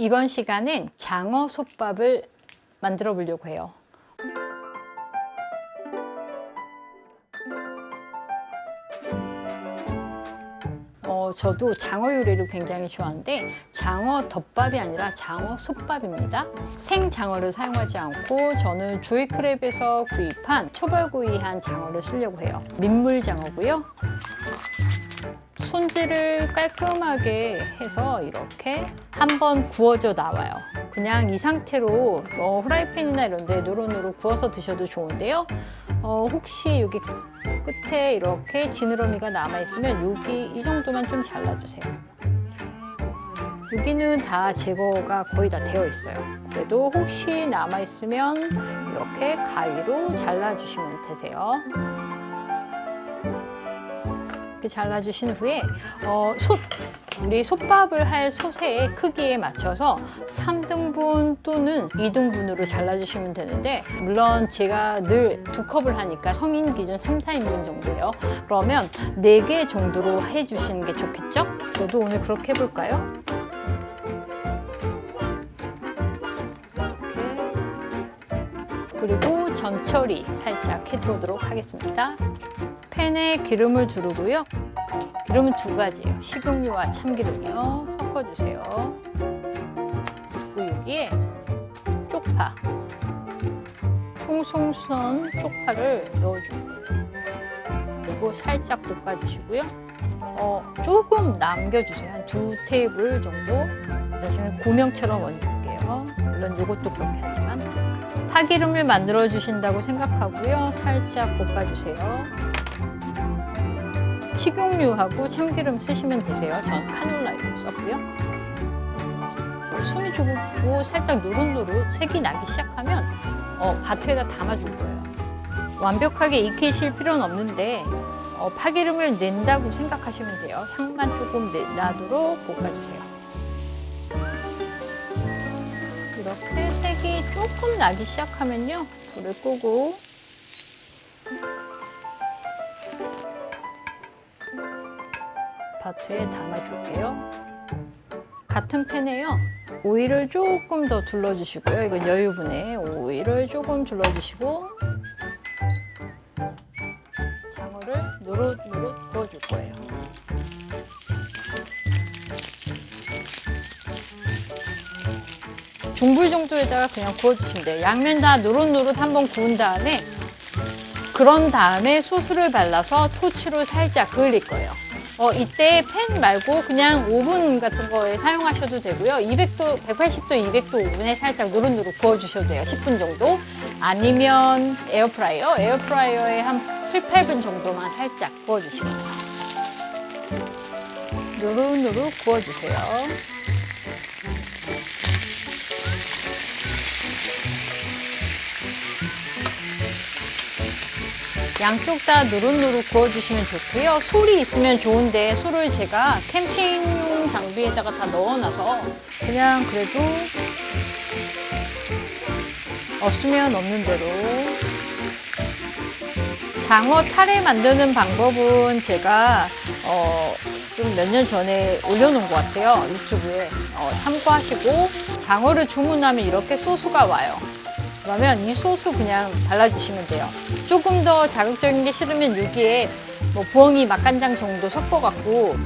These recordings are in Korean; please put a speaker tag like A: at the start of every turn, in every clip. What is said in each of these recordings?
A: 이번 시간은 장어 솥밥을 만들어 보려고 해요. 어, 저도 장어 요리를 굉장히 좋아하는데 장어 덮밥이 아니라 장어 솥밥입니다. 생 장어를 사용하지 않고 저는 조이크랩에서 구입한 초벌구이한 장어를 쓰려고 해요. 민물 장어고요. 손질을 깔끔하게 해서 이렇게 한번 구워져 나와요. 그냥 이 상태로 뭐 후라이팬이나 이런 데 노릇노릇 구워서 드셔도 좋은데요. 어, 혹시 여기 끝에 이렇게 지느러미가 남아있으면 여기 이 정도만 좀 잘라주세요. 여기는 다 제거가 거의 다 되어 있어요. 그래도 혹시 남아있으면 이렇게 가위로 잘라주시면 되세요. 이렇게 잘라주신 후에 어, 솥 우리 솥밥을 할 솥의 크기에 맞춰서 3등분 또는 2등분으로 잘라주시면 되는데 물론 제가 늘 두 컵을 하니까 성인 기준 3, 4인분 정도예요. 그러면 4개 정도로 해주시는 게 좋겠죠? 저도 오늘 그렇게 해볼까요? 이렇게 그리고 전처리 살짝 해보도록 하겠습니다. 팬에 기름을 두르고요. 기름은 두 가지예요. 식용유와 참기름이요. 섞어주세요. 그리고 여기에 쪽파, 송송선 쪽파를 넣어줄 거예요. 그리고 살짝 볶아주시고요. 어, 조금 남겨주세요. 한 두 테이블 정도. 나중에 고명처럼 얹을게요. 물론 이것도 그렇게 하지만 파기름을 만들어 주신다고 생각하고요. 살짝 볶아주세요. 식용유하고 참기름 쓰시면 되세요. 전 카놀라유 썼고요. 숨이 죽고 살짝 노릇노릇 색이 나기 시작하면 어, 바트에다 담아줄 거예요. 완벽하게 익히실 필요는 없는데 어, 파기름을 낸다고 생각하시면 돼요. 향만 조금 내, 나도록 볶아주세요. 이렇게 색이 조금 나기 시작하면요. 불을 끄고 바트에 담아줄게요. 같은 팬에요. 오일을 조금 더 둘러주시고요. 이건 여유분에 오일을 조금 둘러주시고 장어를 노릇노릇 구워줄 거예요. 중불 정도에다가 그냥 구워주시면 돼요. 양면 다 노릇노릇 한번 구운 다음에 그런 다음에 소스를 발라서 토치로 살짝 그을릴 거예요. 어, 이때 팬 말고 그냥 오븐 같은 거에 사용하셔도 되고요. 200도, 180도, 200도 오븐에 살짝 노릇노릇 구워주셔도 돼요. 10분 정도. 아니면 에어프라이어, 에어프라이어에 한 7, 8분 정도만 살짝 구워주시면 돼요. 노릇노릇 구워주세요. 양쪽 다 노릇노릇 구워주시면 좋고요. 솔이 있으면 좋은데 솔을 제가 캠핑용 장비에다가 다 넣어놔서 그냥 그래도 없으면 없는 대로 장어 타레 만드는 방법은 제가 어, 좀 몇 년 전에 올려놓은 것 같아요 유튜브에 어, 참고하시고 장어를 주문하면 이렇게 소스가 와요. 그러면 이 소스 그냥 발라주시면 돼요. 조금 더 자극적인 게 싫으면 여기에 뭐 부엉이 맛간장 정도 섞어갖고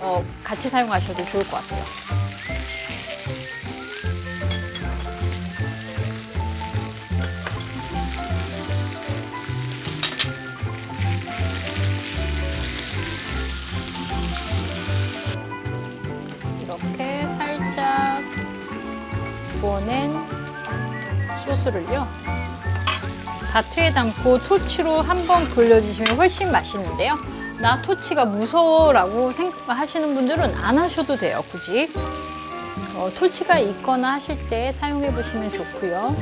A: 어, 같이 사용하셔도 좋을 것 같아요. 이렇게 살짝 부어낸 소스를요. 바트에 담고 토치로 한번 굴려주시면 훨씬 맛있는데요. 나 토치가 무서워라고 생각하시는 분들은 안 하셔도 돼요, 굳이. 어, 토치가 있거나 하실 때 사용해 보시면 좋고요.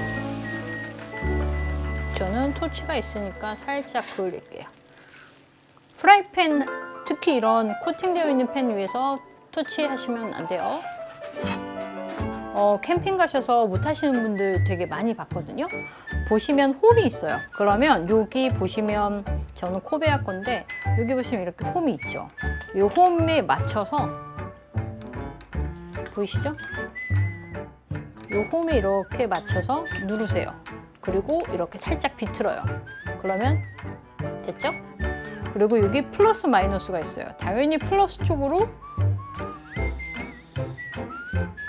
A: 저는 토치가 있으니까 살짝 그을릴게요. 프라이팬, 특히 이런 코팅되어 있는 팬 위에서 토치 하시면 안 돼요. 어, 캠핑 가셔서 못 하시는 분들 되게 많이 봤거든요. 보시면 홈이 있어요. 그러면 여기 보시면 저는 코베아 건데 여기 보시면 이렇게 홈이 있죠. 이 홈에 맞춰서 보이시죠? 이 홈에 이렇게 맞춰서 누르세요. 그리고 이렇게 살짝 비틀어요. 그러면 됐죠? 그리고 여기 플러스 마이너스가 있어요. 당연히 플러스 쪽으로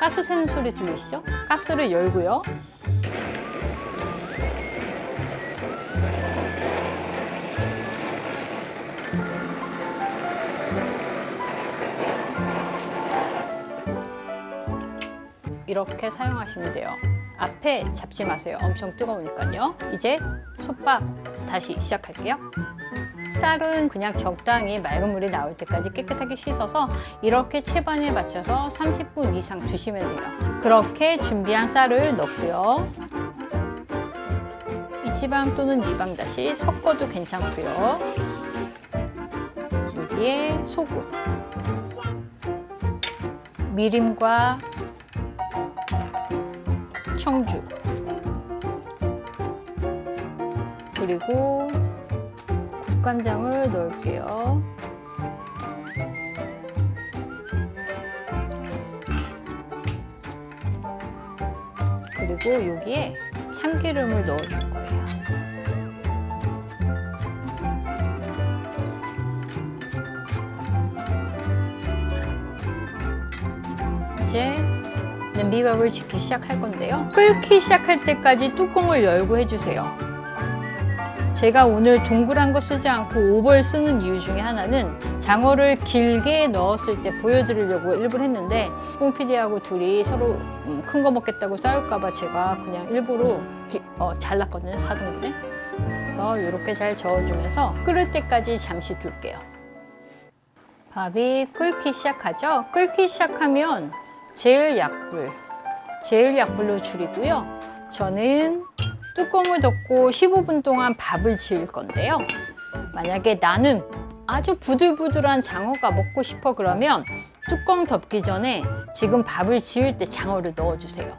A: 가스 새는 소리 들리시죠? 가스를 열고요. 이렇게 사용하시면 돼요. 앞에 잡지 마세요. 엄청 뜨거우니까요. 이제 솥밥 다시 시작할게요. 쌀은 그냥 적당히 맑은 물이 나올 때까지 깨끗하게 씻어서 이렇게 채반에 맞춰서 30분 이상 두시면 돼요. 그렇게 준비한 쌀을 넣고요. 이지방 또는 이방 다시 섞어도 괜찮고요. 여기에 소금, 미림과 청주 그리고 국간장을 넣을게요. 그리고 여기에 참기름을 넣어줄 거예요. 이제 냄비밥을 짓기 시작할 건데요. 끓기 시작할 때까지 뚜껑을 열고 해주세요. 제가 오늘 동그란 거 쓰지 않고 오벌 쓰는 이유 중에 하나는 장어를 길게 넣었을 때 보여드리려고 일부러 했는데 뽕피디하고 둘이 서로 음, 큰거 먹겠다고 싸울까봐 제가 그냥 일부러 비- 어, 잘랐거든요 4등분에 그래서 이렇게 잘 저어주면서 끓을 때까지 잠시 둘게요. 밥이 끓기 시작하죠? 끓기 시작하면 제일 약불 제일 약불로 줄이고요. 저는 뚜껑을 덮고 15분 동안 밥을 지을 건데요. 만약에 나는 아주 부들부들한 장어가 먹고 싶어 그러면 뚜껑 덮기 전에 지금 밥을 지을 때 장어를 넣어주세요.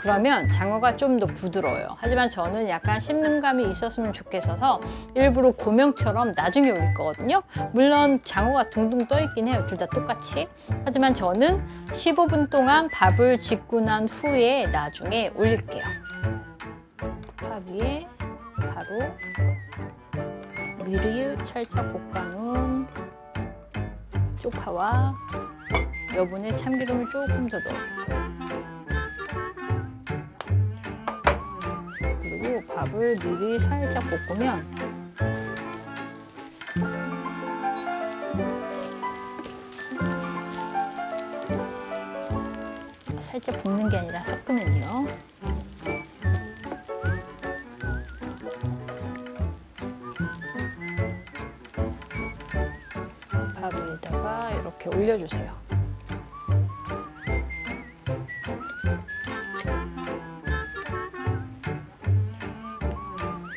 A: 그러면 장어가 좀 더 부드러워요. 하지만 저는 약간 씹는 감이 있었으면 좋겠어서 일부러 고명처럼 나중에 올릴 거거든요. 물론 장어가 둥둥 떠 있긴 해요. 둘 다 똑같이. 하지만 저는 15분 동안 밥을 짓고 난 후에 나중에 올릴게요. 밥 위에 바로 미를 살짝 볶아놓은 쪽파와 여분의 참기름을 조금 더 넣어줘요. 그리고 밥을 미리 살짝 볶으면 살짝 볶는 게 아니라 섞으면요. 이렇게 올려주세요.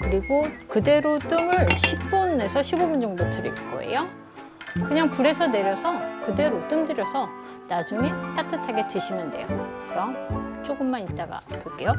A: 그리고 그대로 뜸을 10분에서 15분 정도 드릴 거예요. 그냥 불에서 내려서 그대로 뜸 들여서 나중에 따뜻하게 드시면 돼요. 그럼 조금만 있다가 볼게요.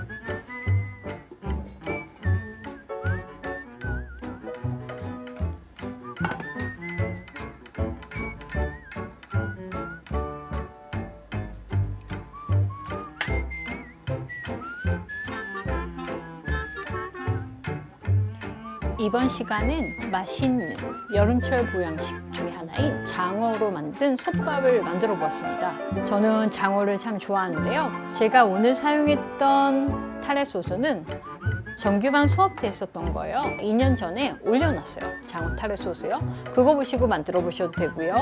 A: 이번 시간은 맛있는 여름철 보양식 중에 하나인 장어로 만든 솥밥을 만들어 보았습니다. 저는 장어를 참 좋아하는데요. 제가 오늘 사용했던 타레 소스는 정규반 수업 때 했었던 거예요. 2년 전에 올려놨어요. 장어 타레 소스요. 그거 보시고 만들어 보셔도 되고요.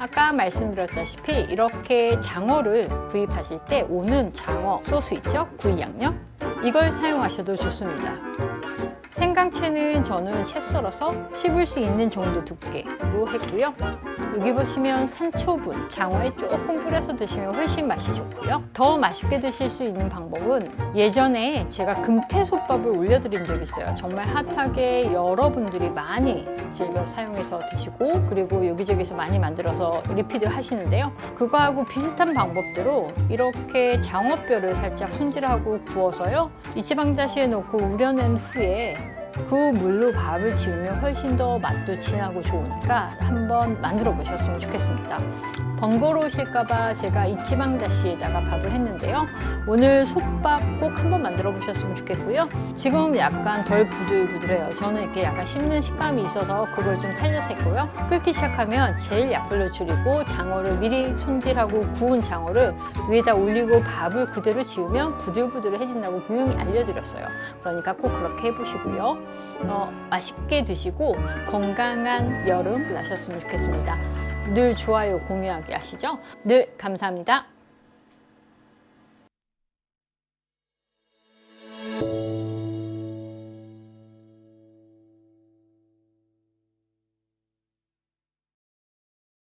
A: 아까 말씀드렸다시피 이렇게 장어를 구입하실 때 오는 장어 소스 있죠? 구이 양념? 이걸 사용하셔도 좋습니다. 생강채는 저는 채 썰어서 씹을 수 있는 정도 두께로 했고요. 여기 보시면 산초분, 장어에 조금 뿌려서 드시면 훨씬 맛이 좋고요. 더 맛있게 드실 수 있는 방법은 예전에 제가 금태솥밥을 올려드린 적이 있어요. 정말 핫하게 여러분들이 많이 즐겨 사용해서 드시고 그리고 여기저기서 많이 만들어서 리피드 하시는데요. 그거하고 비슷한 방법대로 이렇게 장어뼈를 살짝 손질하고 구워서 요. 이지방다시에 넣고 우려낸 후에 그 물로 밥을 지으면 훨씬 더 맛도 진하고 좋으니까 한번 만들어 보셨으면 좋겠습니다. 번거로우실까봐 제가 입지방 다시에다가 밥을 했는데요. 오늘 솥밥 꼭 한번 만들어 보셨으면 좋겠고요. 지금 약간 덜 부들부들해요. 저는 이렇게 약간 씹는 식감이 있어서 그걸 좀 살려서 했고요. 끓기 시작하면 제일 약불로 줄이고 장어를 미리 손질하고 구운 장어를 위에다 올리고 밥을 그대로 지으면 부들부들해진다고 분명히 알려드렸어요. 그러니까 꼭 그렇게 해보시고요. 어, 맛있게 드시고 건강한 여름 나셨으면 좋겠습니다. 늘 좋아요 공유하기 아시죠? 늘 감사합니다.